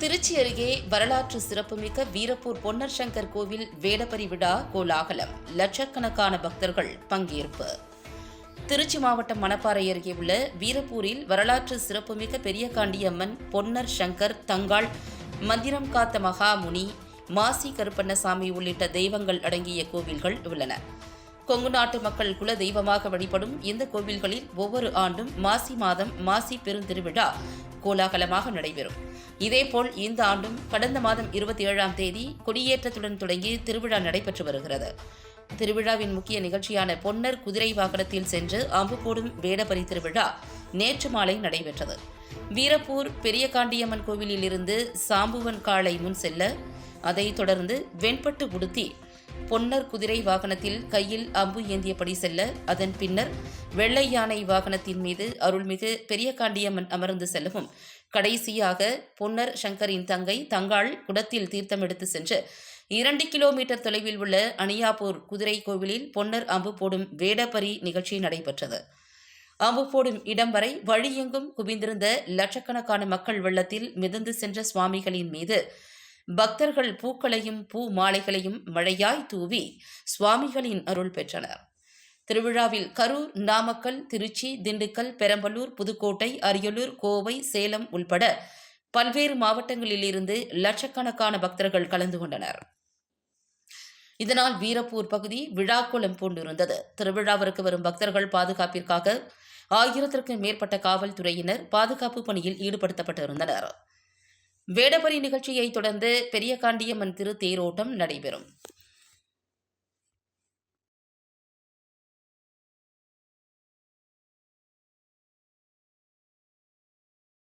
திருச்சி அருகே வரலாற்று சிறப்புமிக்க வீரப்பூர் பொன்னர் சங்கர் கோவில் வேடபரி விழா கோலாகலம். லட்சக்கணக்கான பக்தர்கள் பங்கேற்பு. திருச்சி மாவட்டம் மணப்பாறை அருகே உள்ள வீரப்பூரில் வரலாற்று சிறப்புமிக்க பெரியகாண்டியம்மன் பொன்னர் சங்கர் தங்காள் மந்திரம் காத்த மகாமுனி மாசி கருப்பண்ணசாமி உள்ளிட்ட தெய்வங்கள் அடங்கிய கோவில்கள் உள்ளன. கொங்கு நாட்டு மக்கள் குல தெய்வமாக வழிபடும் இந்த கோவில்களில் ஒவ்வொரு ஆண்டும் மாசி மாதம் மாசி பெருந்திருவிழா கோலாகலமாக நடைபெறும். இதேபோல் இந்த ஆண்டும் கடந்த மாதம் இருபத்தி ஏழாம் தேதி கொடியேற்றத்துடன் தொடங்கி திருவிழா நடைபெற்று வருகிறது. திருவிழாவின் முக்கிய நிகழ்ச்சியான பொன்னர் குதிரை வாகனத்தில் சென்று அம்பு போடும் வேடபரி திருவிழா நேற்று மாலை நடைபெற்றது. வீரப்பூர் பெரியகாண்டியம்மன் கோவிலில் இருந்து சாம்புவன் காளை முன் செல்ல அதைத் தொடர்ந்து வெண்பட்டு உடுத்தி பொன்னர் குதிரை வாகனத்தில் கையில் அம்பு ஏந்தியபடி செல்ல அதன் பின்னர் வெள்ளை யானை வாகனத்தின் மீது அருள்மிகு பெரியகாண்டியம்மன் அமர்ந்து செல்லவும். கடைசியாக பொன்னர் சங்கரின் தங்கை தங்காள் குடத்தில் தீர்த்தம் எடுத்து சென்று இரண்டு கிலோமீட்டர் தொலைவில் உள்ள அணியாப்பூர் குதிரை கோவிலில் பொன்னர் அம்பு போடும் வேடபரி நிகழ்ச்சி நடைபெற்றது. அம்பு போடும் இடம் வரை வழியெங்கும் குவிந்திருந்த லட்சக்கணக்கான மக்கள் வெள்ளத்தில் மிதந்து சென்ற சுவாமிகளின் மீது பக்தர்கள் பூக்களையும் பூ மாலைகளையும் மழையாய் தூவி சுவாமிகளின் அருள் பெற்றனர். திருவிழாவில் கரூர் நாமக்கல் திருச்சி திண்டுக்கல் பெரம்பலூர் புதுக்கோட்டை அரியலூர் கோவை சேலம் உள்பட பல்வேறு மாவட்டங்களிலிருந்து லட்சக்கணக்கான பக்தர்கள் கலந்து கொண்டனர். இதனால் வீரப்பூர் பகுதி விழாக்குளம் பூண்டிருந்தது. திருவிழாவிற்கு வரும் பக்தர்கள் பாதுகாப்பிற்காக ஆயிரத்திற்கும் மேற்பட்ட காவல்துறையினர் பாதுகாப்பு பணியில் ஈடுபடுத்தப்பட்டிருந்தனர். வேடபரி நிகழ்ச்சியை தொடர்ந்து பெரியகாண்டியம்மன் திரு தேரோட்டம் நடைபெறும்.